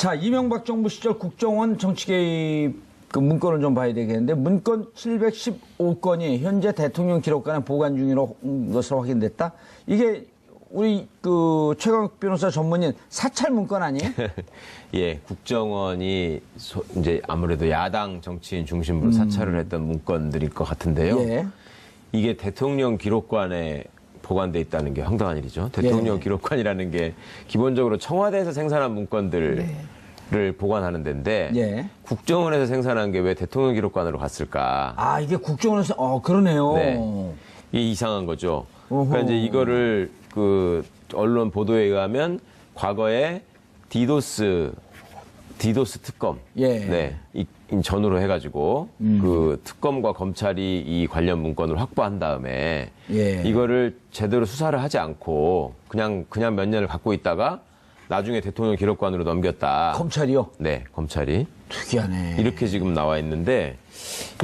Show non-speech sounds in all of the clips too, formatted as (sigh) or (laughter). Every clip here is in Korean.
자, 이명박 정부 시절 국정원 정치 개입 그 문건을 좀 봐야 되겠는데 문건 715건이 현재 대통령 기록관에 보관 중인 것으로 확인됐다. 이게 우리 그 최강욱 변호사 전문인 사찰 문건 아니에요? (laughs) 예, 국정원이 소- 이제 아무래도 야당 정치인 중심으로 사찰을 했던 문건들일 것 같은데요. 예. 이게 대통령 기록관에 보관돼 있다는 게 황당한 일이죠. 대통령 예. 기록관이라는 게 기본적으로 청와대에서 생산한 문건들을 보관하는 데인데 예. 국정원에서 생산한 게 왜 대통령 기록관으로 갔을까? 아, 이게 국정원에서 어, 그러네요. 네. 이게 이상한 거죠. 어허. 그러니까 이제 이거를 그 언론 보도에 의하면 과거에 디도스 디도스 특검 예. 네. 이, 이 전후로 해가지고 그 특검과 검찰이 이 관련 문건을 확보한 다음에 예. 이거를 제대로 수사를 하지 않고 그냥 그냥 몇 년을 갖고 있다가 나중에 대통령 기록관으로 넘겼다. 검찰이요? 네, 검찰이 특이하네. 이렇게 지금 나와 있는데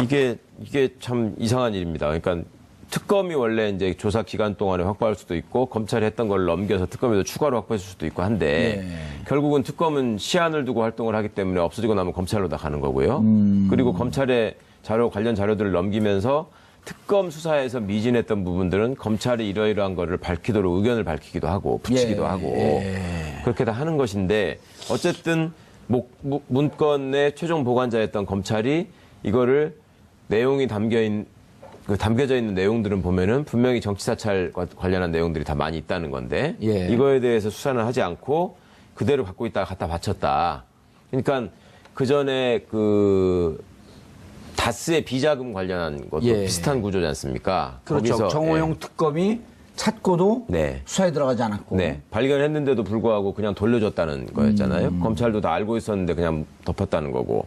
이게 이게 참 이상한 일입니다. 그러니까 특검이 원래 이제 조사 기간 동안에 확보할 수도 있고 검찰이 했던 걸 넘겨서 특검에서 추가로 확보했을 수도 있고 한데 네. 결국은 특검은 시한을 두고 활동을 하기 때문에 없어지고 나면 검찰로 다 가는 거고요. 그리고 검찰에 자료 관련 자료들을 넘기면서 특검 수사에서 미진했던 부분들은 검찰이 이러이러한 거를 밝히도록 의견을 밝히기도 하고 붙이기도 예, 하고 예. 그렇게 다 하는 것인데 어쨌든 목- 무- 문건의 최종 보관자였던 검찰이 이거를 내용이 담겨 있는 그 담겨져 있는 내용들은 보면은 분명히 정치 사찰과 관련한 내용들이 다 많이 있다는 건데 예. 이거에 대해서 수사는 하지 않고 그대로 갖고 있다가 갖다 바쳤다. 그러니까 그 전에 그 다스의 비자금 관련한 것도 예. 비슷한 구조지 않습니까? 그렇죠. 정호영 예. 특검이 찾고도 네. 수사에 들어가지 않았고. 네. 발견했는데도 불구하고 그냥 돌려줬다는 거였잖아요. 음. 검찰도 다 알고 있었는데 그냥 덮었다는 거고.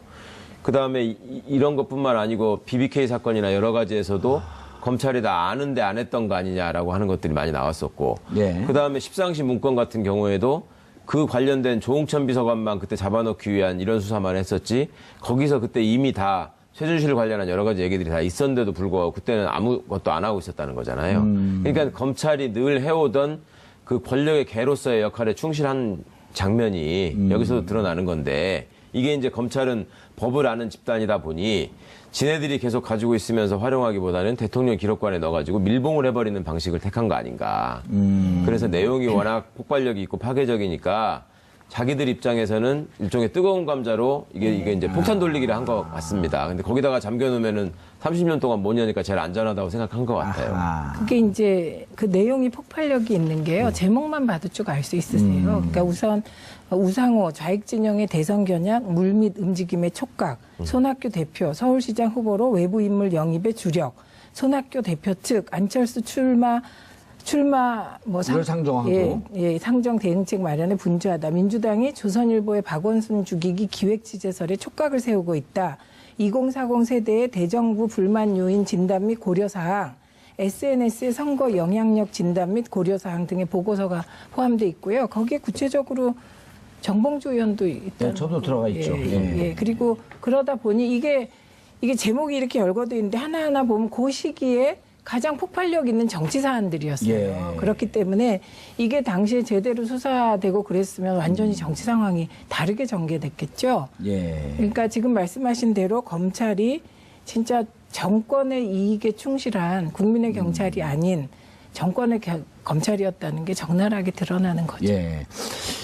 그 다음에 이런 것뿐만 아니고 BBK 사건이나 여러 가지에서도 검찰이 다 아는데 안 했던 거 아니냐라고 하는 것들이 많이 나왔었고. 예. 그 다음에 십상시 문건 같은 경우에도 그 관련된 조홍천 비서관만 그때 잡아놓기 위한 이런 수사만 했었지 거기서 그때 이미 다 최준실 관련한 여러 가지 얘기들이 다 있었는데도 불구하고 그때는 아무것도 안 하고 있었다는 거잖아요. 그러니까 검찰이 늘 해오던 그 권력의 개로서의 역할에 충실한 장면이 여기서도 드러나는 건데 이게 이제 검찰은 법을 아는 집단이다 보니 지네들이 계속 가지고 있으면서 활용하기보다는 대통령 기록관에 넣어가지고 밀봉을 해버리는 방식을 택한 거 아닌가. 그래서 내용이 워낙 폭발력이 있고 파괴적이니까 자기들 입장에서는 일종의 뜨거운 감자로 이게 이게 이제 폭탄 돌리기를 한 것 같습니다. 근데 거기다가 잠겨놓으면은 30년 동안 못 여니까 제일 안전하다고 생각한 것 같아요. 아. 그게 이제 그 내용이 폭발력이 있는 게요. 제목만 봐도 쭉 알 수 있으세요. 그러니까 우선 우상호 좌익 진영의 대선 겨냥 물밑 움직임의 촉각, 손학규 대표 서울시장 후보로 외부 인물 영입의 주력, 손학규 대표 측 안철수 출마 출마 뭐 이걸 상정하고. 예, 예, 상정 대응책 마련에 분주하다. 민주당이 조선일보의 박원순 죽이기 기획 취재설에 촉각을 세우고 있다. 2040 세대의 대정부 불만 요인 진단 및 고려 사항, SNS의 선거 영향력 진단 및 고려 사항 등의 보고서가 포함되어 있고요. 거기에 구체적으로 정봉주 의원도 있다. 예, 저도 들어가 있죠. 예, 예. 예. 그리고 그러다 보니 이게 이게 제목이 이렇게 열거돼 있는데 하나하나 보면 그 시기에 가장 폭발력 있는 정치 사안들이었어요. 예. 그렇기 때문에 이게 당시에 제대로 수사되고 그랬으면 완전히 정치 상황이 다르게 전개됐겠죠. 예. 그러니까 지금 말씀하신 대로 검찰이 진짜 정권의 이익에 충실한 국민의 경찰이 아닌 정권의 겨- 검찰이었다는 게 적나라하게 드러나는 거죠. 예.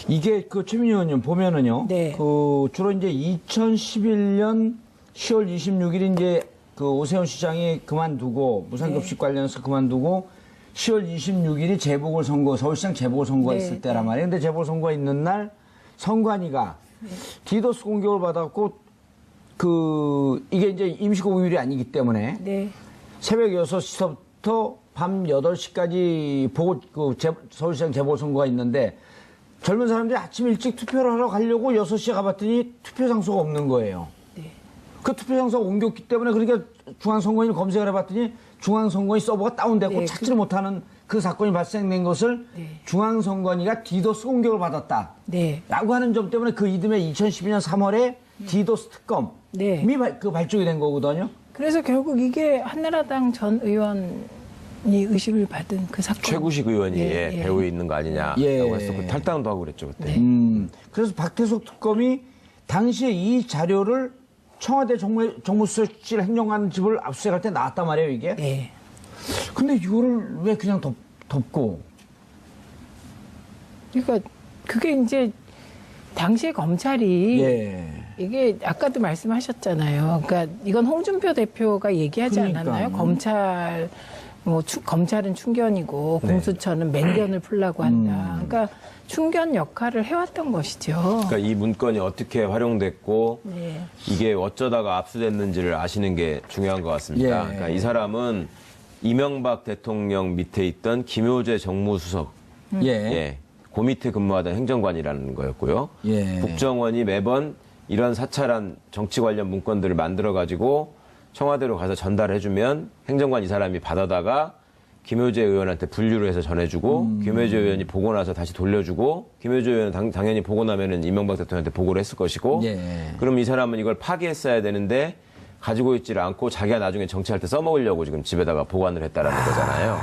이게 그 최민희 의원님 보면은요. 네. 그 주로 이제 2011년 10월 26일 이제 그 오세훈 시장이 그만두고 무상급식 네. 관련해서 그만두고 10월 26일이 재보궐 선거 서울시장 재보궐 선거가 네, 있을 때란 말이에요. 근데 재보궐 선거가 있는 날 선관위가 네. 디도스 공격을 받았고 그 이게 이제 임시공휴일이 아니기 때문에 네. 새벽 6시부터 밤 8시까지 보고 그 재- 서울시장 재보선거가 있는데 젊은 사람들이 아침 일찍 투표를 하러 가려고 6시에 가봤더니 투표 장소가 없는 거예요. 네. 그 투표 장소가 옮겼기 때문에 그러니까 중앙선거인을 검색을 해봤더니 중앙선거인 서버가 다운되고 네, 찾지를 못하는 그 사건이 발생된 것을 네. 중앙선관위가 디도스 공격을 받았다. 네. 라고 하는 점 때문에 그 이듬해 2012년 3월에 디도스 특검이 네. 발- 그 발족이 된 거거든요. 그래서 결국 이게 한나라당 전 의원 의식을 받은 그 사건. 최구식 의원이 예, 예, 예. 배후에 있는 거 아니냐라고 예. 했었고 탈당도 하고 그랬죠 그때. 음, 그래서 박태석 특검이 당시에 이 자료를 청와대 정무, 정무수석실 행정관 집을 압수수색할 때 나왔단 말이에요, 이게. 네. 근데 이거를 왜 그냥 덮, 덮고. 그러니까 그게 이제 당시에 검찰이 예. 이게 아까도 말씀하셨잖아요. 그러니까 이건 홍준표 대표가 얘기하지 그러니까. 않았나요? 검찰 뭐 추- 검찰은 충견이고 네. 공수처는 맹견을 풀라고 한다. 그러니까 충견 역할을 해왔던 것이죠. 그러니까 이 문건이 어떻게 활용됐고 네. 이게 어쩌다가 압수됐는지를 아시는 게 중요한 것 같습니다. 예. 그러니까 이 사람은 이명박 대통령 밑에 있던 김효재 정무수석 예. 예. 그 밑에 근무하던 행정관이라는 거였고요. 예. 국정원이 매번 이런 사찰한 정치 관련 문건들을 만들어 가지고 청와대로 가서 전달해주면 행정관 이 사람이 받아다가 김효재 의원한테 분류를 해서 전해주고 음. 김효재 의원이 보고 나서 다시 돌려주고 김효재 의원은 당, 당연히 보고 나면은 이명박 대통령한테 보고를 했을 것이고 예. 그럼 이 사람은 이걸 파기했어야 되는데 가지고 있지를 않고 자기가 나중에 정치할 때 써먹으려고 지금 집에다가 보관을 했다라는 거잖아요.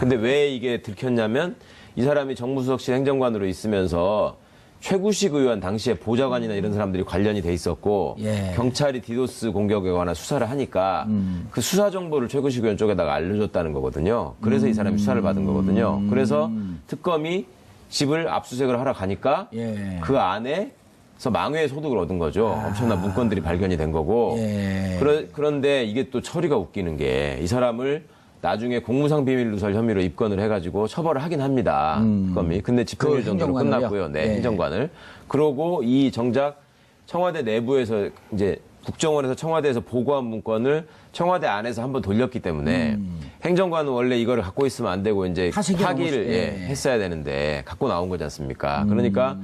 근데 왜 이게 들켰냐면 이 사람이 정무수석실 행정관으로 있으면서 최구식 의원 당시에 보좌관이나 이런 사람들이 관련이 돼 있었고 예. 경찰이 디도스 공격에 관한 수사를 하니까 음. 그 수사 정보를 최구식 의원 쪽에다가 알려줬다는 거거든요. 그래서 이 사람이 수사를 받은 거거든요. 그래서 특검이 집을 압수수색을 하러 가니까 예. 그 안에 서 망외 소득을 얻은 거죠. 엄청난 문건들이 발견이 된 거고. 아. 예. 그러, 그런데 이게 또 처리가 웃기는 게 이 사람을 나중에 공무상 비밀 누설 혐의로 입건을 해가지고 처벌을 하긴 합니다. 특검이. 근데 집행유예 그 정도로? 끝났고요. 네, 예. 행정관을. 그러고 이 정작 청와대 내부에서 이제 국정원에서 청와대에서 보고한 문건을 청와대 안에서 한번 돌렸기 때문에 행정관은 원래 이거를 갖고 있으면 안 되고 이제 파기를 예, 예. 했어야 되는데 갖고 나온 거지 않습니까? 그러니까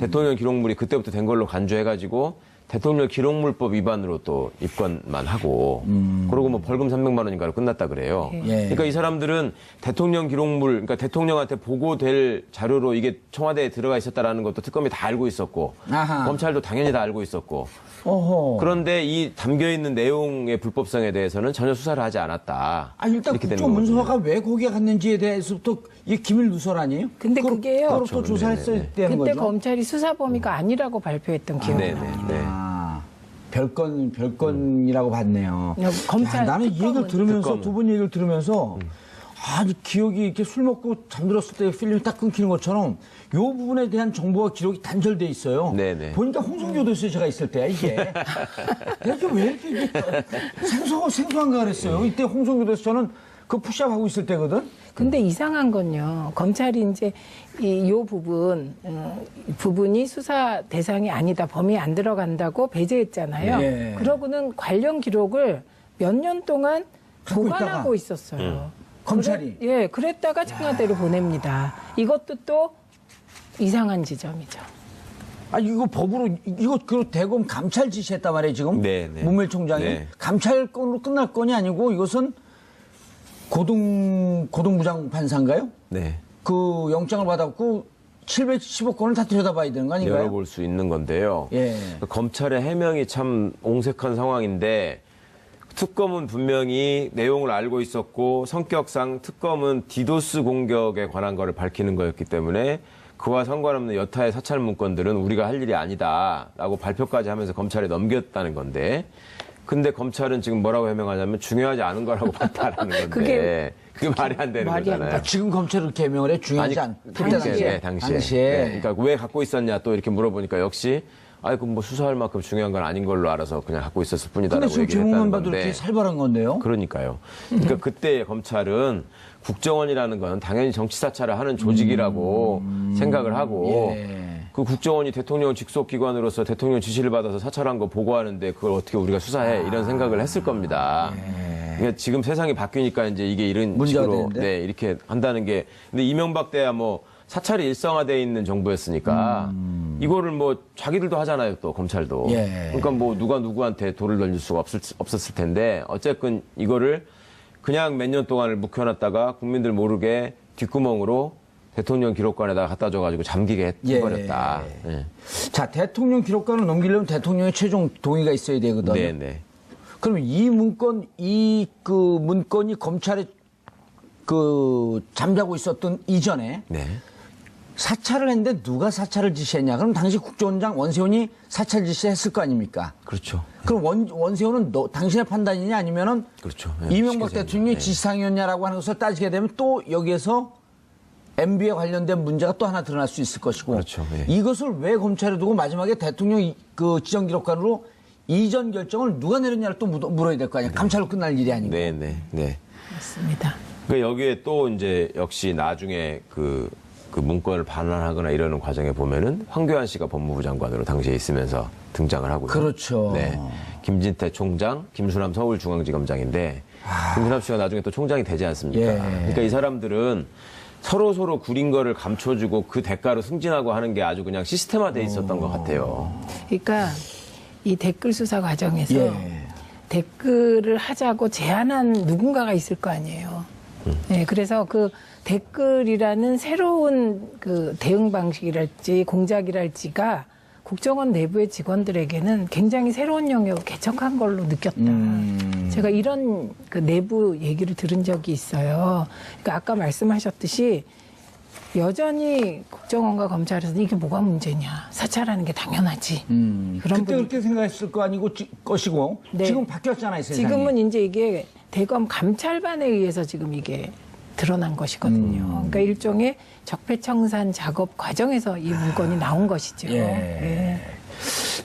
대통령 기록물이 그때부터 된 걸로 간주해가지고 대통령 기록물법 위반으로 또 입건만 하고 그러고 뭐 벌금 300만 원인가로 끝났다 그래요. 예. 그러니까 이 사람들은 대통령 기록물 그러니까 대통령한테 보고될 자료로 이게 청와대에 들어가 있었다라는 것도 특검이 다 알고 있었고 아하. 검찰도 당연히 다 알고 있었고 어허. 그런데 이 담겨 있는 내용의 불법성에 대해서는 전혀 수사를 하지 않았다. 아, 일단 이렇게 되는 국정문서가 왜 거기에 갔는지에 대해서부터 이게 기밀 누설 아니에요? 근데 그걸- 그게요. 그걸 그렇죠. 또 조사했어야 네네네. 되는 그때 거죠. 검찰이 수사 범위가 아니라고 발표했던 기억이. 나요. 네. 아, 별건 별건이라고 봤네요. 그냥 검찰 야, 나는 이 얘기를 특검은- 들으면서. 두 분 얘기를 들으면서 아, 이 기억이 이렇게 술 먹고 잠들었을 때 필름이 딱 끊기는 것처럼 요 부분에 대한 정보와 기록이 단절돼 있어요. 네네. 보니까 홍성교 도수에 제가 있을 때야 이게. (laughs) 내가 이게 왜 이렇게 이게 생소 생소한가 그랬어요. 이때 홍성교 도수 저는 그 푸시업 하고 있을 때거든. 근데 이상한 건요. 검찰이 이제 이 요 부분 어, 부분이 수사 대상이 아니다. 범위 안 들어간다고 배제했잖아요. 예. 그러고는 관련 기록을 몇 년 동안 갖고 보관하고 있다가. 있었어요. 검찰이? 그래- 예, 그랬다가 청와대로 보냅니다. 이것도 또 이상한 지점이죠. 아 이거 법으로 이거 그 대검 감찰 지시했단 말이에요 지금 네, 네. 문밀총장이 네. 감찰 건으로 끝날 건이 아니고 이것은 고등 고등부장 판사인가요? 네. 그 영장을 받았고 715건을 다 들여다봐야 되는 거 아닌가요? 열어볼 수 있는 건데요. 예. 검찰의 해명이 참 옹색한 상황인데 특검은 분명히 내용을 알고 있었고 성격상 특검은 디도스 공격에 관한 거를 밝히는 거였기 때문에 그와 상관없는 여타의 사찰 문건들은 우리가 할 일이 아니다라고 발표까지 하면서 검찰에 넘겼다는 건데 근데 검찰은 지금 뭐라고 해명하냐면 중요하지 않은 거라고 (laughs) 봤다라는 건데 그게 그게 말이 안 되는 말이 안 거잖아요. 아, 지금 검찰을 개명을 해 중요하지 않 그때 당시에, 당시에 네, 당시에. 당시에. 네, 그러니까 왜 갖고 있었냐 또 이렇게 물어보니까 역시 아이고 뭐 수사할 만큼 중요한 건 아닌 걸로 알아서 그냥 갖고 있었을 근데 뿐이다라고 지금 얘기를 제목만 했다는 봐도 건데. 이렇게 살벌한 건데요. 그러니까요. 그러니까 그때 검찰은 국정원이라는 건 당연히 정치 사찰을 하는 조직이라고 생각을 하고 예. 그 국정원이 대통령 직속 기관으로서 대통령 지시를 받아서 사찰한 거 보고하는데 그걸 어떻게 우리가 수사해 이런 생각을 했을 겁니다. 그러니까 지금 세상이 바뀌니까 이제 이게 이런 예. 식으로 되는데? 네, 이렇게 한다는 게 근데 이명박 때야 뭐 사찰이 일상화돼 있는 정부였으니까 이거를 뭐 자기들도 하잖아요 또 검찰도 음. 예. 그러니까 뭐 누가 누구한테 돌을 던질 수가 없을, 없었을 텐데 어쨌든 이거를 그냥 몇 년 동안을 묵혀놨다가 국민들 모르게 뒷구멍으로 대통령 기록관에다가 갖다 줘가지고 잠기게 예. 해버렸다. 예. 자 대통령 기록관을 넘기려면 대통령의 최종 동의가 있어야 되거든요. 네, 네. 그러면 이 문건 이 그 문건이 검찰에 그 잠자고 있었던 이전에 네. 사찰을 했는데 누가 사찰을 지시했냐? 그럼 당시 국정원장 원세훈이 사찰 지시했을 거 아닙니까? 그렇죠. 그럼 원, 원세훈은 너, 당신의 판단이냐 아니면은 그렇죠. 예, 이명박 대통령이 예. 지시상이었냐라고 하는 것을 따지게 되면 또 여기에서 MB에 관련된 문제가 또 하나 드러날 수 있을 것이고 그렇죠. 예. 이것을 왜 검찰에 두고 마지막에 대통령 이- 그 지정기록관으로 이전 결정을 누가 내렸냐를 또 물어야 될 거 아니야. 감찰로 끝날 일이 아니고. 네, 네, 네. 맞습니다. 그러니까 여기에 또 이제 역시 나중에 그, 그 문건을 반환하거나 이러는 과정에 보면은 황교안 씨가 법무부 장관으로 당시에 있으면서 등장을 하고요. 그렇죠. 네. 김진태 총장, 김수남 서울중앙지검장인데 김수남 씨가 나중에 또 총장이 되지 않습니까? 예. 그러니까 이 사람들은 서로 서로 구린 거를 감춰주고 그 대가로 승진하고 하는 게 아주 그냥 시스템화돼 있었던 것 같아요. 그러니까 이 댓글 수사 과정에서 예. 댓글을 하자고 제안한 누군가가 있을 거 아니에요. 네, 그래서 그 댓글이라는 새로운 그 대응 방식이랄지 공작이랄지가 국정원 내부의 직원들에게는 굉장히 새로운 영역을 개척한 걸로 느꼈다. 제가 이런 그 내부 얘기를 들은 적이 있어요. 그러니까 아까 말씀하셨듯이 여전히 국정원과 검찰에서는 이게 뭐가 문제냐. 사찰하는 게 당연하지. 음, 그런 그때 부분. 그렇게 생각했을 거 아니고 지- 것이고 네. 지금 바뀌었잖아요 세상이. 지금은 이제 이게 대검 감찰반에 의해서 지금 이게 드러난 것이거든요. 음. 그러니까 일종의 적폐청산 작업 과정에서 이 문건이 나온 것이죠. 예. 예.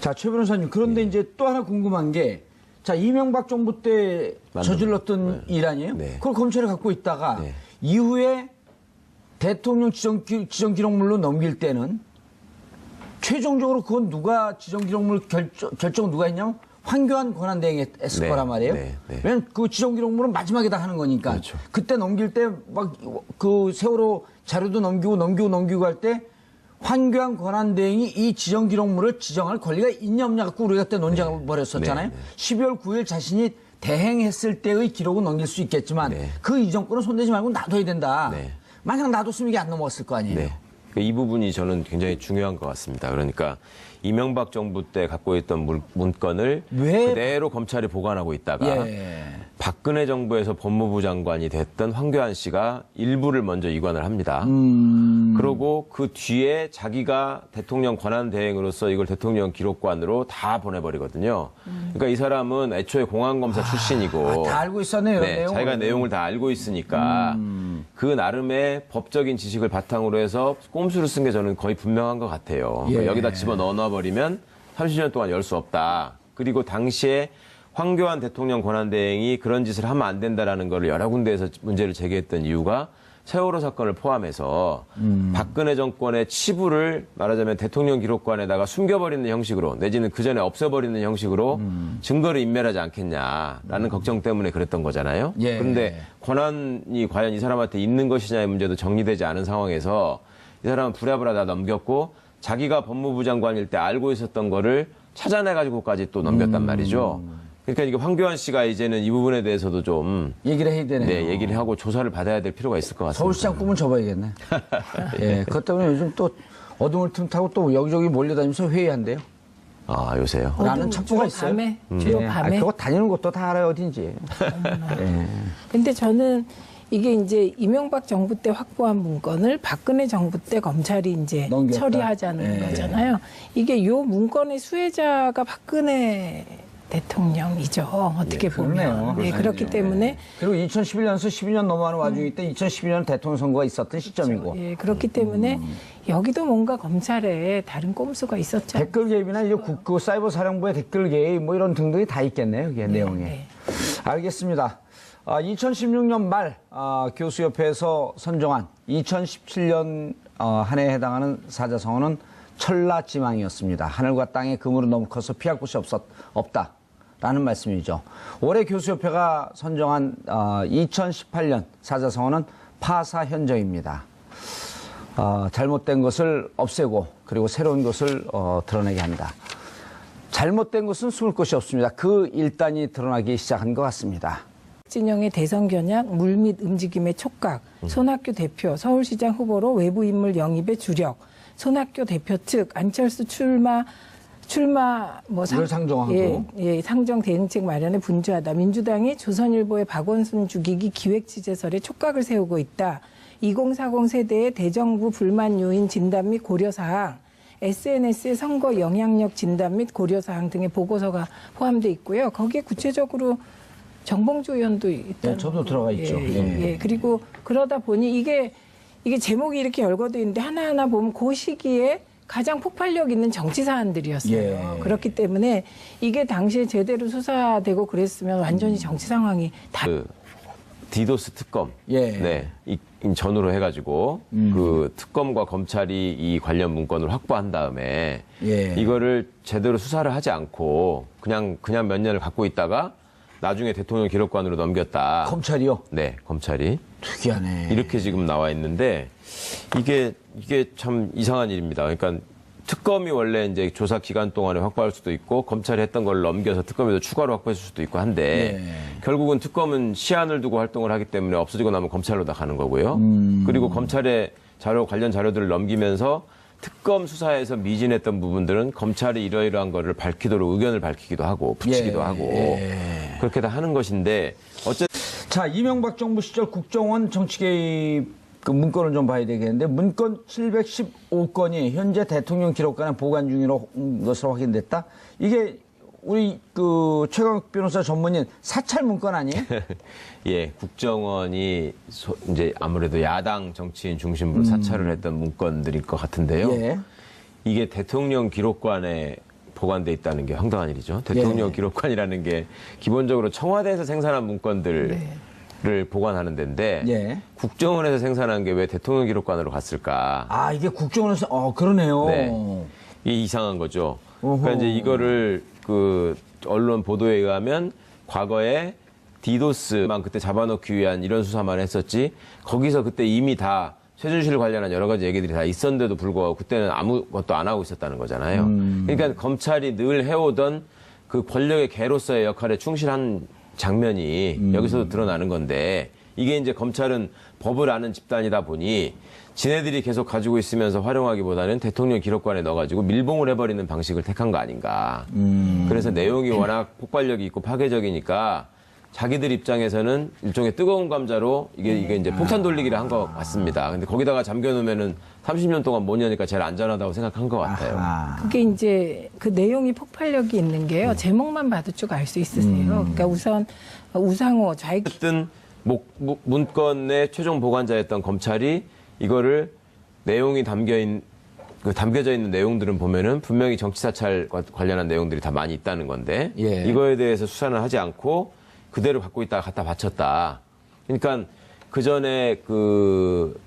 자, 최 변호사님. 그런데 이제 또 하나 궁금한 게, 자, 이명박 정부 때 만든- 저질렀던 일 아니에요? 네. 그걸 검찰에 갖고 있다가 네. 이후에 대통령 지정, 기- 지정 기록물로 넘길 때는 최종적으로 그건 누가 지정 기록물 결정, 결정 누가 했냐면 황교안 권한대행이 했을 네, 거란 말이에요. 네, 네. 왜냐면 그 지정기록물은 마지막에 다 하는 거니까. 그렇죠. 그때 넘길 때 막 그 세월호 자료도 넘기고 넘기고 넘기고 할 때 황교안 권한대행이 이 지정기록물을 지정할 권리가 있냐 없냐 갖고 우리가 그때 논쟁을 벌였었잖아요. 네, 네. 12월 9일 자신이 대행했을 때의 기록은 넘길 수 있겠지만 네. 그 이전권은 손대지 말고 놔둬야 된다. 네. 만약 놔뒀으면 이게 안 넘어갔을 거 아니에요. 네. 그이 부분이 저는 굉장히 중요한 것 같습니다. 그러니까 이명박 정부 때 갖고 있던 물- 문건을 왜- 그대로 검찰이 보관하고 있다가 예. 박근혜 정부에서 법무부 장관이 됐던 황교안 씨가 일부를 먼저 이관을 합니다. 음. 그러고 그 뒤에 자기가 대통령 권한 대행으로서 이걸 대통령 기록관으로 다 보내버리거든요. 그러니까 이 사람은 애초에 공안검사 출신이고 아, 다 알고 있었네요. 네, 내용을. 자기가 내용을 다 알고 있으니까 그 나름의 법적인 지식을 바탕으로 해서 꼼수를 쓴 게 저는 거의 분명한 것 같아요. 그러니까 예. 여기다 집어 넣어 버리면 30년 동안 열 수 없다. 그리고 당시에 황교안 대통령 권한대행이 그런 짓을 하면 안 된다라는 걸 여러 군데에서 문제를 제기했던 이유가 세월호 사건을 포함해서 박근혜 정권의 치부를 말하자면 대통령 기록관에다가 숨겨버리는 형식으로 내지는 그 전에 없애버리는 형식으로 증거를 인멸하지 않겠냐라는 걱정 때문에 그랬던 거잖아요. 예. 그런데 권한이 과연 이 사람한테 있는 것이냐의 문제도 정리되지 않은 상황에서 이 사람은 부랴부랴 다 넘겼고 자기가 법무부 장관일 때 알고 있었던 거를 찾아내가지고까지 또 넘겼단 음. 말이죠. 그러니까 이게 황교안 씨가 이제는 이 부분에 대해서도 좀 얘기를 해야 되네요. 네, 얘기를 하고 조사를 받아야 될 필요가 있을 것 같습니다. 서울시장 꿈은 접어야겠네. (laughs) 예, 그것 때문에 요즘 또 어둠을 틈타고 또 여기저기 몰려다니면서 회의한대요. 아, 요새요? 라는 어둠, 첩보가 있어요. 밤에, 주로 예. 밤에. 아, 그거 다니는 것도 다 알아요, 어딘지. 예. 근데 저는 이게 이제 이명박 정부 때 확보한 문건을 박근혜 정부 때 검찰이 이제 넘겼다. 처리하자는 예. 거잖아요. 이게 요 문건의 수혜자가 박근혜 대통령이죠. 어떻게 예, 그러네요. 보면. 예, 그렇기. 때문에 그리고 2011년에서 12년 넘어가는 와중에 때 2012년 대통령 선거가 있었던 시점이고. 예, 그렇기 때문에 음. 여기도 뭔가 검찰에 다른 꼼수가 있었죠. 댓글 개입이나 이제 국, 그 사이버 사령부의 댓글 개입 뭐 이런 등등이 다 있겠네요, 이게 내용에. 네. 알겠습니다. 아, 2016년 말 아, 교수협회에서 선정한 2017년 어, 한 해에 해당하는 사자성어는 철라지망이었습니다. 하늘과 땅의 그물은 너무 커서 피할 곳이 없었, 없다 라는 말씀이죠. 올해 교수협회가 선정한 어, 2018년 사자성어는 파사현정입니다. 어, 잘못된 것을 없애고 그리고 새로운 것을 어, 드러내게 한다. 잘못된 것은 숨을 곳이 없습니다. 그 일단이 드러나기 시작한 것 같습니다. 진영의 대선 겨냥, 물밑 움직임의 촉각, 손학규 대표, 서울시장 후보로 외부 인물 영입의 주력, 손학규 대표 측 안철수 출마 출마 뭐 이걸 상정하고. 예, 예, 상정 대응책 마련에 분주하다. 민주당이 조선일보의 박원순 죽이기 기획 취재설에 촉각을 세우고 있다. 2040 세대의 대정부 불만 요인 진단 및 고려 사항, SNS의 선거 영향력 진단 및 고려 사항 등의 보고서가 포함되어 있고요. 거기에 구체적으로 정봉주 의원도 있다. 네, 저도 들어가 있죠. 예, 예. 예. 그리고 그러다 보니 이게 이게 제목이 이렇게 열거돼 있는데 하나하나 보면 그 시기에 가장 폭발력 있는 정치 사안들이었어요. 예. 그렇기 때문에 이게 당시에 제대로 수사되고 그랬으면 완전히 정치 상황이 다 그 디도스 특검. 예. 네. 이, 이 전후로 해가지고 그 특검과 검찰이 이 관련 문건을 확보한 다음에 예. 이거를 제대로 수사를 하지 않고 그냥 그냥 몇 년을 갖고 있다가 나중에 대통령 기록관으로 넘겼다. 검찰이요? 네, 검찰이 특이하네. 이렇게 지금 나와 있는데 이게 이게 참 이상한 일입니다. 그러니까 특검이 원래 이제 조사 기간 동안에 확보할 수도 있고 검찰이 했던 걸 넘겨서 특검에도 추가로 확보했을 수도 있고 한데 네. 결국은 특검은 시한을 두고 활동을 하기 때문에 없어지고 나면 검찰로 다 가는 거고요. 음. 그리고 검찰에 자료 관련 자료들을 넘기면서 특검 수사에서 미진했던 부분들은 검찰이 이러이러한 거를 밝히도록 의견을 밝히기도 하고 붙이기도 예, 하고 예. 그렇게 다 하는 것인데 어쨌든 자, 이명박 정부 시절 국정원 정치 개입 그 문건을 좀 봐야 되겠는데 문건 715건이 현재 대통령 기록관에 보관 중으로 것으로 확인됐다. 이게 우리 그 최강 변호사 전문인 사찰 문건 아니에요? (laughs) 예, 국정원이 소- 이제 아무래도 야당 정치인 중심으로 사찰을 했던 문건들일 것 같은데요. 음. 예. 이게 대통령 기록관에 보관돼 있다는 게 황당한 일이죠. 대통령 예. 기록관이라는 게 기본적으로 청와대에서 생산한 문건들을 보관하는 데인데 예. 국정원에서 생산한 게 왜 대통령 기록관으로 갔을까? 아, 이게 국정원에서 어, 그러네요. 네. 이 이상한 거죠. 어허. 그러니까 이제 이거를 그 언론 보도에 의하면 과거에 디도스만 그때 잡아놓기 위한 이런 수사만 했었지 거기서 그때 이미 다 최순실 관련한 여러 가지 얘기들이 다 있었는데도 불구하고 그때는 아무것도 안 하고 있었다는 거잖아요. 그러니까 검찰이 늘 해오던 그 권력의 개로서의 역할에 충실한 장면이 여기서도 드러나는 건데 이게 이제 검찰은 법을 아는 집단이다 보니 지네들이 계속 가지고 있으면서 활용하기보다는 대통령 기록관에 넣어가지고 밀봉을 해버리는 방식을 택한 거 아닌가. 그래서 내용이 워낙 폭발력이 있고 파괴적이니까 자기들 입장에서는 일종의 뜨거운 감자로 이게 이게 이제 폭탄 돌리기를 한 것 같습니다. 근데 거기다가 잠겨놓으면은 30년 동안 못 여니까 제일 안전하다고 생각한 것 같아요. 아, 그게 이제 그 내용이 폭발력이 있는 게요. 제목만 봐도 쭉 알 수 있으세요. 그러니까 우선 우상호 좌익 어쨌든 목- 무- 문건의 최종 보관자였던 검찰이 이거를 내용이 담겨 있는 그 담겨져 있는 내용들은 보면은 분명히 정치 사찰과 관련한 내용들이 다 많이 있다는 건데 예. 이거에 대해서 수사는 하지 않고 그대로 갖고 있다가 갖다 바쳤다. 그러니까 그 전에 그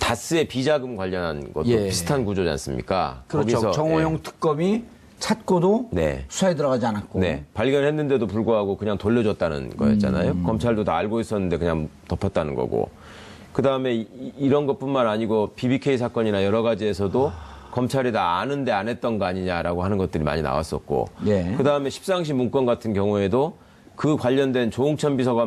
다스의 비자금 관련한 것도 예. 비슷한 구조지 않습니까? 그렇죠. 거기서, 정호영 예. 특검이 찾고도 네. 수사에 들어가지 않았고. 네. 발견했는데도 불구하고 그냥 돌려줬다는 거였잖아요. 음. 검찰도 다 알고 있었는데 그냥 덮었다는 거고. 그 다음에 이런 것뿐만 아니고 BBK 사건이나 여러 가지에서도 검찰이 다 아는데 안 했던 거 아니냐라고 하는 것들이 많이 나왔었고. 예. 그 다음에 십상시 문건 같은 경우에도 그 관련된 조홍천 비서관